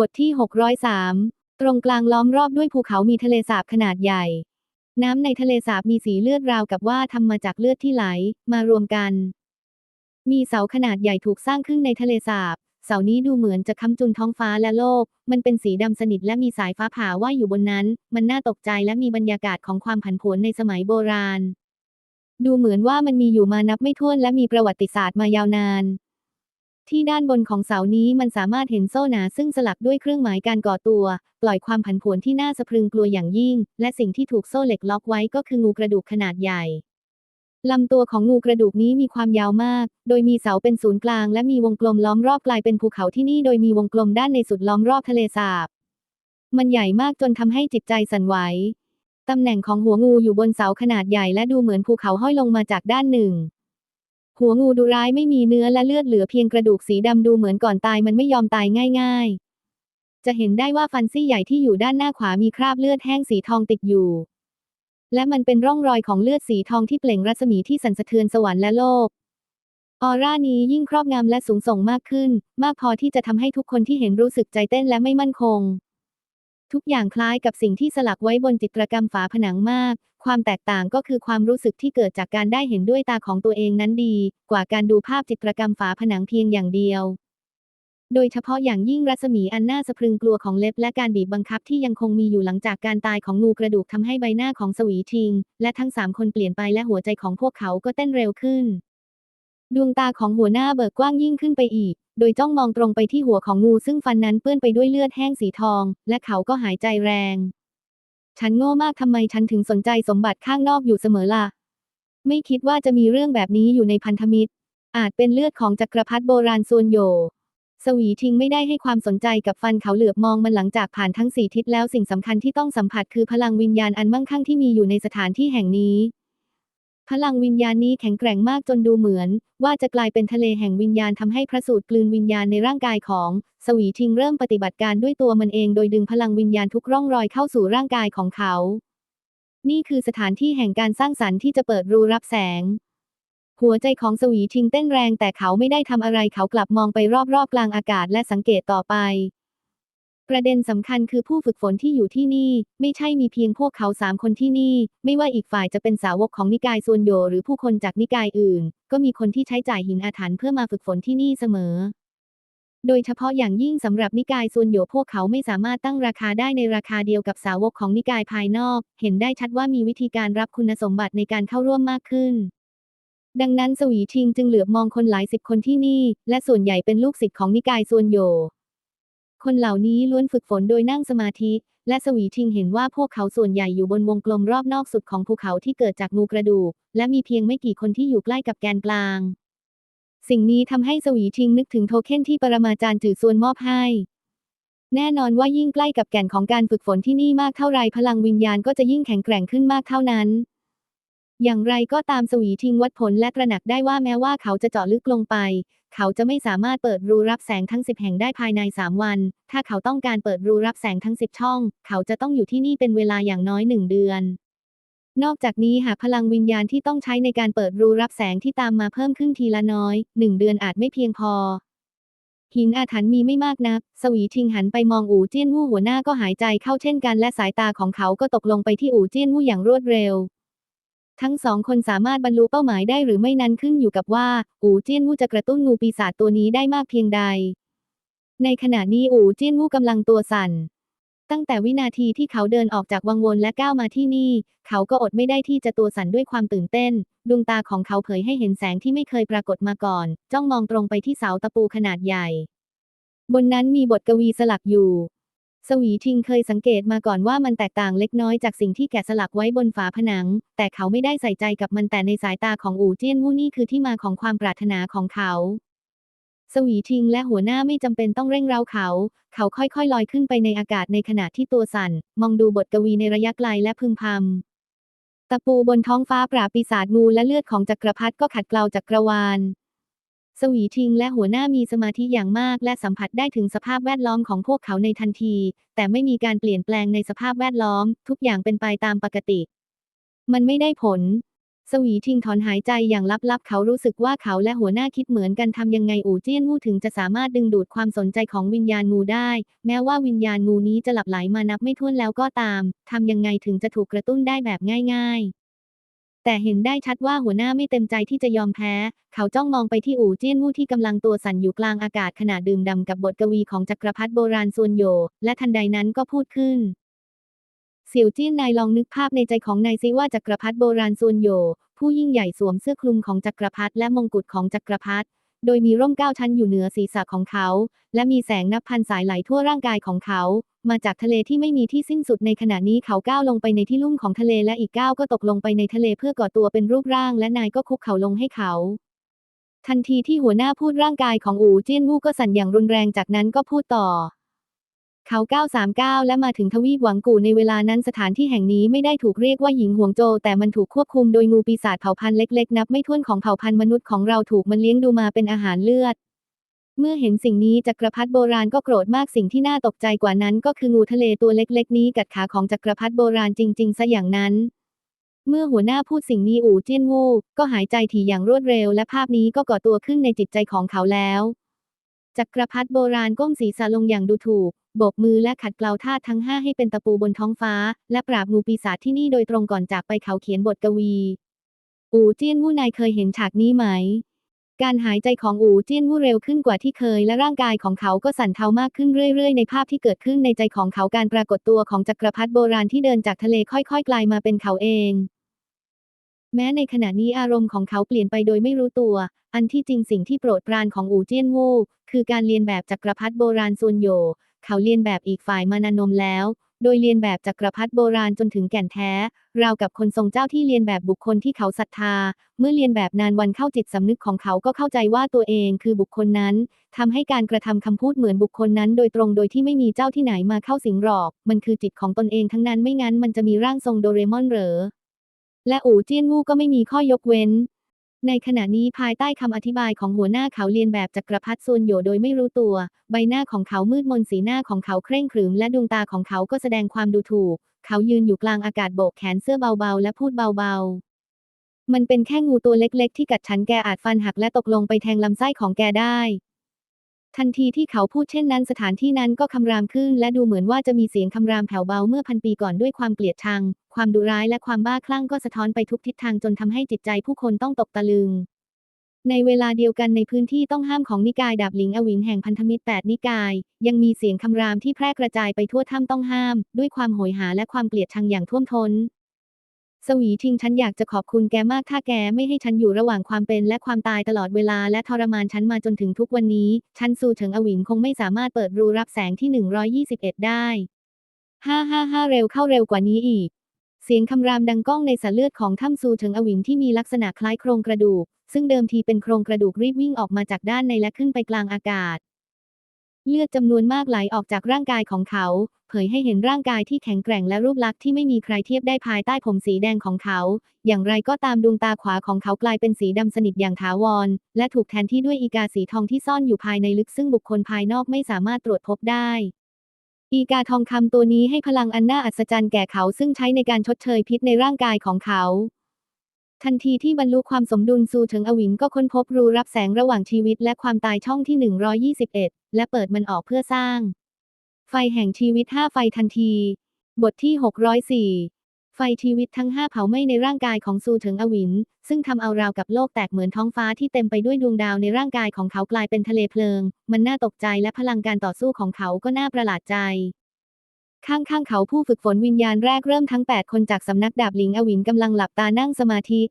บทที่ 603 ตรงกลางล้อมรอบด้วยภูเขามีทะเลสาบขนาดใหญ่ น้ำในทะเลสาบมีสีเลือดราวกับว่าทำมาจากเลือดที่ไหล มารวมกัน มีเสาขนาดใหญ่ถูกสร้างขึ้นในทะเลสาบ เสานี้ดูเหมือนจะค้ำจุนท้องฟ้าและโลก มันเป็นสีดำสนิทและมีสายฟ้าผ่าว่ายอยู่บนนั้น มันน่าตกใจและมีบรรยากาศของความผันผวนในสมัยโบราณ ดูเหมือนว่ามันมีอยู่มานับไม่ถ้วนและมีประวัติศาสตร์มายาวนาน ที่ด้านบนของเสานี้มันสามารถเห็นโซ่หนาซึ่งสลักด้วยเครื่องหมายการก่อตัว ปล่อยความผันผวนที่น่าสะพรึงกลัวอย่างยิ่ง และสิ่งที่ถูกโซ่เหล็กล็อกไว้ก็คืองูกระดูกขนาดใหญ่ลำตัวของงูกระดูกนี้มีความยาวมาก โดยมีเสาเป็นศูนย์กลาง และมีวงกลมล้อมรอบกลายเป็นภูเขาที่นี่โดยมีวงกลมด้านในสุดล้อมรอบทะเลสาบ มันใหญ่มากจนทำให้จิตใจสั่นไหว ตำแหน่งของหัวงูอยู่บนเสาขนาดใหญ่และดูเหมือนภูเขาห้อยลงมาจากด้านหนึ่ง หัวงูดูร้ายไม่มีเนื้อและเลือดเหลือเพียงกระดูกสีดำดูเหมือนก่อนตายมันไม่ยอมตายง่ายๆ จะเห็นได้ว่าฟันซี่ใหญ่ที่อยู่ด้านหน้าขวามีคราบเลือดแห้งสีทองติดอยู่ และมันเป็นร่องรอยของเลือดสีทองที่เปล่งรัศมีที่สั่นสะเทือนสวรรค์และโลกออร่านี้ยิ่งครอบงำและสูงส่งมากขึ้น มากพอที่จะทำให้ทุกคนที่เห็นรู้สึกใจเต้นและไม่มั่นคง ทุกอย่างคล้ายกับสิ่งที่สลักไว้บนจิตรกรรมฝาผนังมาก ความแตกต่างก็คือความรู้สึกที่เกิดจากการได้เห็นด้วยตาของตัวเองนั้นดี กว่าการดูภาพจิตรกรรมฝาผนังเพียงอย่างเดียว โดยเฉพาะอย่างยิ่งรัศมีอันน่าสะพรึงกลัวของเล็บและการบีบบังคับที่ยังคงมีอยู่หลังจากการตายของงูกระดูกทำให้ใบหน้าของสวีทิง และทั้งสามคนเปลี่ยนไปและหัวใจของพวกเขาก็เต้นเร็วขึ้น ดวงตาของหัวหน้าเบิกกว้างยิ่งขึ้นไปอีก โดยจ้องมองตรงไปที่หัวของงูซึ่งฟันนั้นเปื้อนไปด้วยเลือดแห้งสีทอง และเขาก็หายใจแรง ฉันโง่มากทำไมฉันถึงสนใจสมบัติข้างนอกอยู่เสมอล่ะ ไม่คิดว่าจะมีเรื่องแบบนี้อยู่ในพันธมิตร อาจเป็นเลือดของจักรพรรดิโบราณซวนโยสวีทิงไม่ได้ให้ความสนใจกับฟันเขาเหลือบมองมันหลังจากผ่านทั้งสี่ทิศแล้วสิ่งสำคัญที่ต้องสัมผัสคือพลังวิญญาณอันมั่งคั่งที่มีอยู่ในสถานที่แห่งนี้ พลังวิญญาณนี้แข็งแกร่งมากจนดูเหมือน ว่าจะกลายเป็นทะเลแห่งวิญญาณทำให้พระสูตรกลืนวิญญาณในร่างกายของ สวีทิงเริ่มปฏิบัติการด้วยตัวมันเองโดยดึงพลังวิญญาณทุกร่องรอยเข้าสู่ร่างกายของเขา นี่คือสถานที่แห่งการสร้างสรรค์ที่จะเปิดรูรับแสง หัวใจของสวีทิงเต้นแรงแต่เขาไม่ได้ทำอะไรเขากลับมองไปรอบๆกลางอากาศและสังเกตต่อไป ประเด็นสำคัญคือผู้ฝึกฝนที่อยู่ที่นี่ ไม่ใช่มีเพียงพวกเขาสามคนที่นี่ ไม่ว่าอีกฝ่ายจะเป็นสาวกของนิกายซวนโยหรือผู้คนจากนิกายอื่น ก็มีคนที่ใช้จ่ายหินอาถรรพ์เพื่อมาฝึกฝนที่นี่เสมอ โดยเฉพาะอย่างยิ่งสำหรับนิกายซวนโยพวกเขาไม่สามารถตั้งราคาได้ในราคาเดียวกับสาวกของนิกายภายนอก เห็นได้ชัดว่ามีวิธีการรับคุณสมบัติในการเข้าร่วมมากขึ้นดังนั้นสวีทิงจึงเหลือบมองคนหลายสิบคนที่นี่ และส่วนใหญ่เป็นลูกศิษย์ของนิกายซวนโย คนเหล่านี้ล้วนฝึกฝนโดยนั่งสมาธิ และสวีทิงเห็นว่าพวกเขาส่วนใหญ่อยู่บนวงกลมรอบนอกสุดของภูเขาที่เกิดจากงูกระดูก และมีเพียงไม่กี่คนที่อยู่ใกล้กับแกนกลาง สิ่งนี้ทำให้สวีทิงนึกถึงโทเค็นที่ปรมาจารย์จือซวนมอบให้ แน่นอนว่ายิ่งใกล้กับแก่นของการฝึกฝนที่นี่มากเท่าไรพลังวิญญาณก็จะยิ่งแข็งแกร่งขึ้นมากเท่านั้น อย่างไรก็ตามสวีทิงวัดผลและตระหนักได้ว่าแม้ว่าเขาจะเจาะลึกลงไป เขาจะไม่สามารถเปิดรูรับแสงทั้ง 10 แห่งได้ภายใน 3 วัน ถ้าเขาต้องการเปิดรูรับแสงทั้ง 10 ช่อง เขาจะต้องอยู่ที่นี่เป็นเวลาอย่างน้อย 1 เดือน นอกจากนี้หากพลังวิญญาณที่ต้องใช้ในการเปิดรูรับแสงที่ตามมาเพิ่มขึ้นทีละน้อย 1 เดือนอาจไม่เพียงพอ หินอาถรรพ์มีไม่มากนัก สวีทิงหันไปมองอู่เจี้ยนวู่หัวหน้าก็หายใจเข้าเช่นกันและสายตาของเขาก็ตกลงไปที่อู่เจี้ยนวู่อย่างรวดเร็ว ทั้งสองคนสามารถบรรลุเป้าหมายได้หรือไม่นั้นขึ้นอยู่กับว่า อู่เจี้ยนวู่จะกระตุ้นงูปีศาจตัวนี้ได้มากเพียงใด ในขณะนี้อู่เจี้ยนวู่กำลังตัวสั่น ตั้งแต่วินาทีที่เขาเดินออกจากวังวนและก้าวมาที่นี่ เขาก็อดไม่ได้ที่จะตัวสั่นด้วยความตื่นเต้น ดวงตาของเขาเผยให้เห็นแสงที่ไม่เคยปรากฏมาก่อน จ้องมองตรงไปที่เสาตะปูขนาดใหญ่ บนนั้นมีบทกวีสลักอยู่ สวีทิงเคยสังเกตมาก่อนว่ามันแตกต่างเล็กน้อยจากสิ่งที่แกะสลักไว้บนฝาผนัง แต่เขาไม่ได้ใส่ใจกับมันแต่ในสายตาของอู่เจี้ยนวู่นี่คือที่มาของความปรารถนาของเขา สวีทิงและหัวหน้าไม่จำเป็นต้องเร่งเร้าเขา เขาค่อยๆลอยขึ้นไปในอากาศในขณะที่ตัวสั่น มองดูบทกวีในระยะไกลและพึมพำตะปูบนท้องฟ้าปราบปีศาจงูและเลือดของจักรพรรดิก็ขัดเกลาจักรวาล สวีทิงและหัวหน้ามีสมาธิอย่างมาก และสัมผัสได้ถึงสภาพแวดล้อมของพวกเขาในทันที แต่ไม่มีการเปลี่ยนแปลงในสภาพแวดล้อม ทุกอย่างเป็นไปตามปกติ มันไม่ได้ผล สวีชิงถอนหายใจอย่างลับๆ เขารู้สึกว่าเขาและหัวหน้าคิดเหมือนกันทำยังไงอู่เจี้ยนวู่ถึงจะสามารถดึงดูดความสนใจของวิญญาณงูได้ แม้ว่าวิญญาณงูนี้จะหลับไหลมานับไม่ถ้วนแล้วก็ตามทำยังไงถึงจะถูกกระตุ้นได้แบบง่าย ๆ แต่เห็นได้ชัดว่าหัวหน้าไม่เต็มใจที่จะยอมแพ้ เขาจ้องมองไปที่อู่เจี้ยนวู่ที่กำลังตัวสั่นอยู่กลางอากาศขณะดื่มด่ำกับบทกวีของจักรพรรดิโบราณซวนโย และทันใดนั้นก็พูดขึ้น เสี่ยวเจี้นนายลองนึกภาพในใจของนายซิว่าจักรพรรดิโบราณซวนโย ผู้ยิ่งใหญ่สวมเสื้อคลุมของจักรพรรดิและมงกุฎของจักรพรรดิ โดยมีร่มเก้าชั้นอยู่เหนือศีรษะของเขา และมีแสงนับพันสายไหลทั่วร่างกายของเขา มาจากทะเลที่ไม่มีที่สิ้นสุดในขณะนี้เขาก้าวลงไปในที่ลุ่มของทะเลและอีกก้าวก็ตกลงไปในทะเลเพื่อก่อตัวเป็นรูปร่าง และนายก็คุกเข่าลงให้เขา ทันทีที่หัวหน้าพูดร่างกายของอูเจี้ยนวู่ก็สั่นอย่างรุนแรงจากนั้นก็พูดต่อ เขา 939 และมาถึงทวีปหวังกู่ในเวลานั้นสถานที่แห่งนี้ไม่ได้ถูกเรียกว่าหญิงห่วงโจ แต่มันถูกควบคุมโดยงูปีศาจเผ่าพันธุ์เล็กๆ นับไม่ถ้วนของเผ่าพันธุ์มนุษย์ของเราถูกมันเลี้ยงดูมาเป็นอาหารเลือด เมื่อเห็นสิ่งนี้จักรพรรดิโบราณก็โกรธมากสิ่งที่น่าตกใจกว่านั้น ก็คืองูทะเลตัวเล็ก ๆ นี้กัดขาของจักรพรรดิโบราณจริง ๆซะอย่างนั้น เมื่อหัวหน้าพูดสิ่งนี้อู่เจี้ยนวูก็หายใจถี่อย่างรวดเร็ว และภาพนี้ก็ก่อตัวขึ้นในจิตใจของเขาแล้ว จักรพรรดิโบราณก้มศีรษะลงอย่างดูถูก โบกมือและขัดเกลาท่าทั้งห้าให้เป็นตะปูบนท้องฟ้า และปราบงูปีศาจที่นี่โดยตรงก่อนจากไปเขาเขียนบทกวี อู่เจี้ยนวู่นายเคยเห็นฉากนี้ไหม การหายใจของอู่เจี้ยนวู่เร็วขึ้นกว่าที่เคย และร่างกายของเขาก็สั่นเทามากขึ้นเรื่อยๆ ในภาพที่เกิดขึ้นในใจของเขาการปรากฏตัวของจักรพรรดิโบราณที่เดินจากทะเลค่อย ๆ กลายมาเป็นเขาเอง แม้ในขณะนี้อารมณ์ของเขาเปลี่ยนไปโดยไม่รู้ตัว อันที่จริงสิ่งที่โปรดปรานของอูเจี้ยนวู่คือการเรียนแบบจักรพรรดิโบราณซวนโย เขาเรียนแบบอีกฝ่ายมานานนมแล้ว โดยเรียนแบบจักรพรรดิโบราณจนถึงแก่นแท้ ราวกับคนทรงเจ้าที่เรียนแบบบุคคลที่เขาศรัทธา เมื่อเรียนแบบนานวันเข้าจิตสำนึกของเขาก็เข้าใจว่าตัวเองคือบุคคลนั้นทำให้การกระทำคำพูดเหมือนบุคคลนั้น โดยตรงโดยที่ไม่มีเจ้าที่ไหนมาเข้าสิงหรอก มันคือจิตของตนเองทั้งนั้นไม่งั้นมันจะมีร่างทรงโดเรมอนเหรอ และอู่เจี้ยนวู่ก็ไม่มีข้อยกเว้น ในขณะนี้ภายใต้คำอธิบายของหัวหน้าเขาเรียนแบบจักรพรรดิซวนโยโดยไม่รู้ตัว ใบหน้าของเขามืดมนสีหน้าของเขาเคร่งขรึมและดวงตาของเขาก็แสดงความดูถูก เขายืนอยู่กลางอากาศโบกแขนเสื้อเบาๆ และพูดเบาๆมันเป็นแค่งูตัวเล็กๆ ที่กัดฉันแกอาจฟันหักและตกลงไปแทงลำไส้ของแกได้ ทันทีที่เขาพูดเช่นนั้นสถานที่นั้นก็คำรามขึ้น และดูเหมือนว่าจะมีเสียงคำรามแผ่วเบาเมื่อพันปีก่อนด้วยความเกลียดชัง ความดุร้ายและความบ้าคลั่งก็สะท้อนไปทุกทิศทางจนทำให้จิตใจผู้คนต้องตกตะลึง ในเวลาเดียวกันในพื้นที่ต้องห้ามของนิกายดาบหลิงอวินแห่งพันธมิตรแปดนิกาย ยังมีเสียงคำรามที่แพร่กระจายไปทั่วถ้ำต้องห้าม ด้วยความโหยหาและความเกลียดชังอย่างท่วมท้น สวีทิงฉันอยากจะขอบคุณแกมากถ้าแกไม่ให้ฉันอยู่ระหว่างความเป็นและความตายตลอดเวลาและทรมานฉันมาจนถึงทุกวันนี้ ฉันซูเฉิงอวินคงไม่สามารถเปิดรูรับแสงที่ 121 ได้ห้าห้าห้าเร็วเข้าเร็วกว่านี้อีก เสียงคำรามดังก้องในสายเลือดของถ้ำซูเฉิงอวินที่มีลักษณะคล้ายโครงกระดูก ซึ่งเดิมทีเป็นโครงกระดูกรีบวิ่งออกมาจากด้านในและขึ้นไปกลางอากาศ เลือดจำนวนมากไหลออกจากร่างกายของเขา เผยให้เห็นร่างกายที่แข็งแกร่งและรูปลักษณ์ที่ไม่มีใครเทียบได้ภายใต้ผมสีแดงของเขา อย่างไรก็ตามดวงตาขวาของเขากลายเป็นสีดำสนิทอย่างถาวร และถูกแทนที่ด้วยอีกาสีทองที่ซ่อนอยู่ภายในลึกซึ่งบุคคลภายนอกไม่สามารถตรวจพบได้ อีกาทองคำตัวนี้ให้พลังอันน่าอัศจรรย์แก่เขาซึ่งใช้ในการชดเชยพิษในร่างกายของเขา ทันทีที่บรรลุความสมดุลซูเฉิงอวินก็ค้นพบรูรับแสงระหว่างชีวิตและความตายช่องที่ 121 และเปิดมันออกเพื่อสร้าง ไฟแห่งชีวิต 5 ไฟทันที บทที่ 604 ไฟชีวิตทั้ง 5 เผาไหม้ในร่างกายของซูเฉิงอวิน ซึ่งทำเอาราวกับโลกแตกเหมือนท้องฟ้าที่เต็มไปด้วยดวงดาวในร่างกายของเขากลายเป็นทะเลเพลิง มันน่าตกใจและพลังการต่อสู้ของเขาก็น่าประหลาดใจ ข้างๆเขาผู้ฝึกฝนวิญญาณแรกเริ่มทั้ง 8 คนจากสำนักดาบหลิงอวินกำลังหลับตานั่งสมาธิ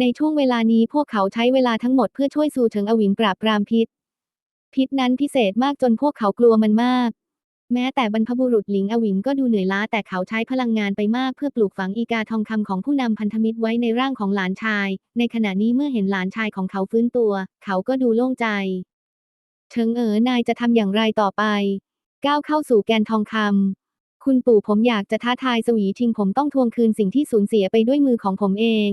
ในช่วงเวลานี้พวกเขาใช้เวลาทั้งหมดเพื่อช่วยซูเฉิงอวินปราบปรามพิษ พิษนั้นพิเศษมากจนพวกเขากลัวมันมาก แม้แต่บรรพบุรุษหลิงอวินก็ดูเหนื่อยล้าแต่เขาใช้พลังงานไปมากเพื่อปลูกฝังอีกาทองคำของผู้นำพันธมิตรไว้ในร่างของหลานชาย ในขณะนี้เมื่อเห็นหลานชายของเขาฟื้นตัว เขาก็ดูโล่งใจเชิงเอ๋อนายจะทำอย่างไรต่อไป ก้าวเข้าสู่แกนทองคำ คุณปู่ผมอยากจะท้าทายสวีชิงผมต้องทวงคืนสิ่งที่สูญเสียไปด้วยมือของผมเอง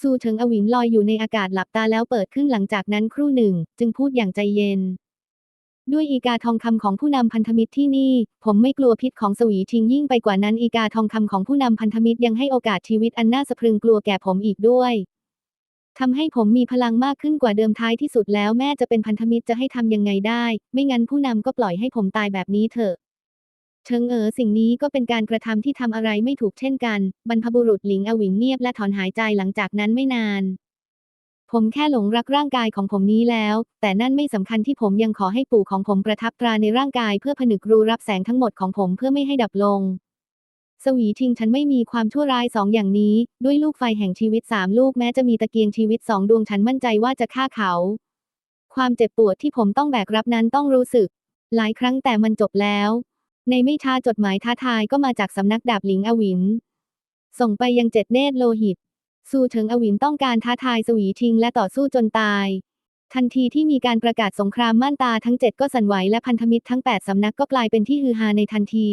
ซูเฉิงอวินลอยอยู่ในอากาศหลับตาแล้วเปิดขึ้นหลังจากนั้นครู่หนึ่ง จึงพูดอย่างใจเย็น ด้วยอีกาทองคำของผู้นำพันธมิตรที่นี่ ผมไม่กลัวพิษของสวีชิงยิ่งไปกว่านั้นอีกาทองคำของผู้นำพันธมิตรยังให้โอกาสชีวิตอันน่าสะพรึงกลัวแก่ผมอีกด้วย ทำให้ผมมีพลังมากขึ้นกว่าเดิมท้ายที่สุดแล้วแม่จะเป็นพันธมิตรจะให้ทำยังไงได้ ไม่งั้นผู้นำก็ปล่อยให้ผมตายแบบนี้เถอะเชิงเอ๋อสิ่งนี้ก็เป็นการกระทำที่ทำอะไรไม่ถูกเช่นกัน บรรพบุรุษหลิงอวิงเงียบและถอนหายใจหลังจากนั้นไม่นาน ผมแค่หลงรักร่างกายของผมนี้แล้ว แต่นั่นไม่สำคัญที่ผมยังขอให้ปู่ของผมประทับตราในร่างกายเพื่อผนึกรูรับแสงทั้งหมดของผมเพื่อไม่ให้ดับลง สวีทิงฉันไม่มีความชั่วร้ายสองอย่างนี้ ด้วยลูกไฟแห่งชีวิตสามลูกแม้จะมีตะเกียงชีวิตสองดวงฉันมั่นใจว่าจะฆ่าเขา ความเจ็บปวดที่ผมต้องแบกรับนั้นต้องรู้สึก หลายครั้งแต่มันจบแล้ว ในไม่ช้าจดหมายท้าทายก็มาจากสำนักดาบหลิงอวิน ส่งไปยังเจ็ดเนตรโลหิตสู้เฉิงอวินต้องการท้าทายสวีทิงและต่อสู้จนตาย ทันทีที่มีการประกาศสงครามม่านตาทั้งเจ็ดก็สั่นไหวและพันธมิตรทั้งแปดสำนักก็กลายเป็นที่ฮือฮาในทันที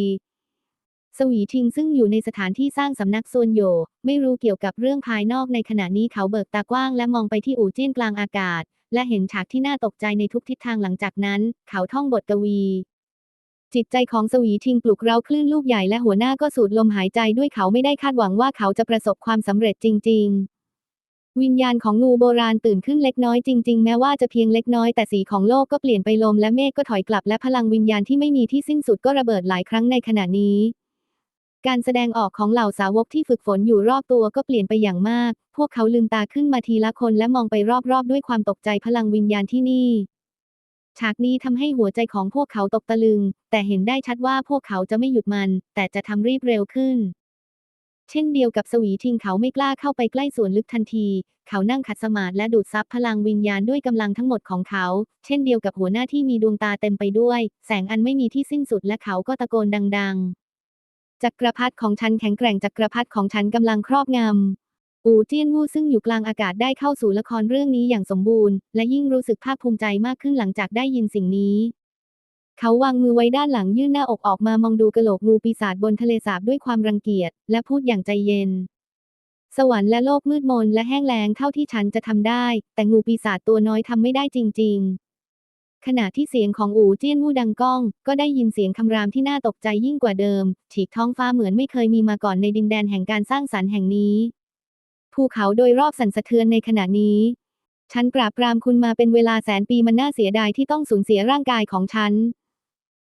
สวีทิงซึ่งอยู่ในสถานที่สร้างสำนักซวนโย ไม่รู้เกี่ยวกับเรื่องภายนอกในขณะนี้เขาเบิกตากว้างและมองไปที่อู่เจี้ยนกลางอากาศ และเห็นฉากที่น่าตกใจในทุกทิศทางหลังจากนั้น เขาท่องบทกวี จิตใจของสวีทิงปลุกเร้าคลื่นลูกใหญ่และหัวหน้าก็สูดลมหายใจด้วยเขาไม่ได้คาดหวังว่าเขาจะประสบความสำเร็จจริง ๆวิญญาณของงูโบราณตื่นขึ้นเล็กน้อยจริงๆ แม้ว่าจะเพียงเล็กน้อยแต่สีของโลกก็เปลี่ยนไปลมและเมฆก็ถอยกลับและพลังวิญญาณที่ไม่มีที่สิ้นสุดก็ระเบิดหลายครั้งในขณะนี้ การแสดงออกของเหล่าสาวกที่ฝึกฝนอยู่รอบตัวก็เปลี่ยนไปอย่างมาก พวกเขาลืมตาขึ้นมาทีละคนและมองไปรอบๆ ด้วยความตกใจพลังวิญญาณที่นี่ ฉากนี้ทำให้หัวใจของพวกเขาตกตะลึง แต่เห็นได้ชัดว่าพวกเขาจะไม่หยุดมัน แต่จะทำรีบเร็วขึ้น เช่นเดียวกับสวีทิงเขาไม่กล้าเข้าไปใกล้ส่วนลึกทันที เขานั่งขัดสมาธิและดูดซับพลังวิญญาณด้วยกำลังทั้งหมดของเขา เช่นเดียวกับหัวหน้าที่มีดวงตาเต็มไปด้วย แสงอันไม่มีที่สิ้นสุดและเขาก็ตะโกนดัง ๆ จักรพรรดิของฉันแข็งแกร่งจักรพรรดิของฉันกำลังครอบงำ อูเจียนวู่ซึ่งอยู่กลางอากาศได้เข้าสู่ละครเรื่องนี้อย่างสมบูรณ์ และยิ่งรู้สึกภาคภูมิใจมากขึ้นหลังจากได้ยินสิ่งนี้ เขาวางมือไว้ด้านหลังยื่นหน้าอกออกมามองดูกระโหลกงูปีศาจบนทะเลสาบด้วยความรังเกียจ และพูดอย่างใจเย็น สวรรค์และโลกมืดมนและแห้งแล้งเท่าที่ฉันจะทำได้ แต่งูปีศาจตัวน้อยทำไม่ได้จริง ๆ ขณะที่เสียงของอู่เจี้ยนวู่ดังก้อง ก็ได้ยินเสียงคำรามที่น่าตกใจยิ่งกว่าเดิม ฉีกท้องฟ้าเหมือนไม่เคยมีมาก่อนในดินแดนแห่งการสร้างสรรค์แห่งนี้ ภูเขาโดยรอบสั่นสะเทือนในขณะนี้ ฉันปราบปรามคุณมาเป็นเวลาแสนปีมันน่าเสียดายที่ต้องสูญเสียร่างกายของฉัน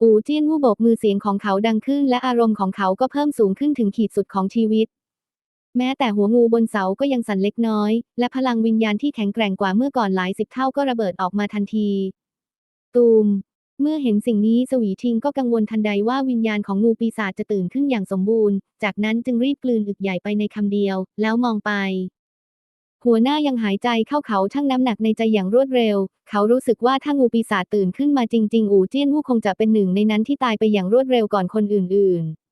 อูเจี้ยนวู่โบกมือเสียงของเขาดังขึ้น และอารมณ์ของเขาก็เพิ่มสูงขึ้นถึงขีดสุดของชีวิตแม้แต่หัวงูบนเสาก็ยังสั่นเล็กน้อย และพลังวิญญาณที่แข็งแกร่งกว่าเมื่อก่อนหลายสิบเท่าก็ระเบิดออกมาทันที ตูม เมื่อเห็นสิ่งนี้สวีทิงก็กังวลทันใดว่าวิญญาณของงูปีศาจจะตื่นขึ้นอย่างสมบูรณ์ จากนั้นจึงรีบกลืนอึกใหญ่ไปในคำเดียว แล้วมองไป หัวหน้ายังหายใจเข้าเขาชั่งน้ำหนักในใจอย่างรวดเร็ว เขารู้สึกว่าถ้างูปีศาจตื่นขึ้นมาจริง ๆ อู่เจี้ยนวู่คงจะเป็นหนึ่งในนั้นที่ตายไปอย่างรวดเร็วก่อนคนอื่น ๆ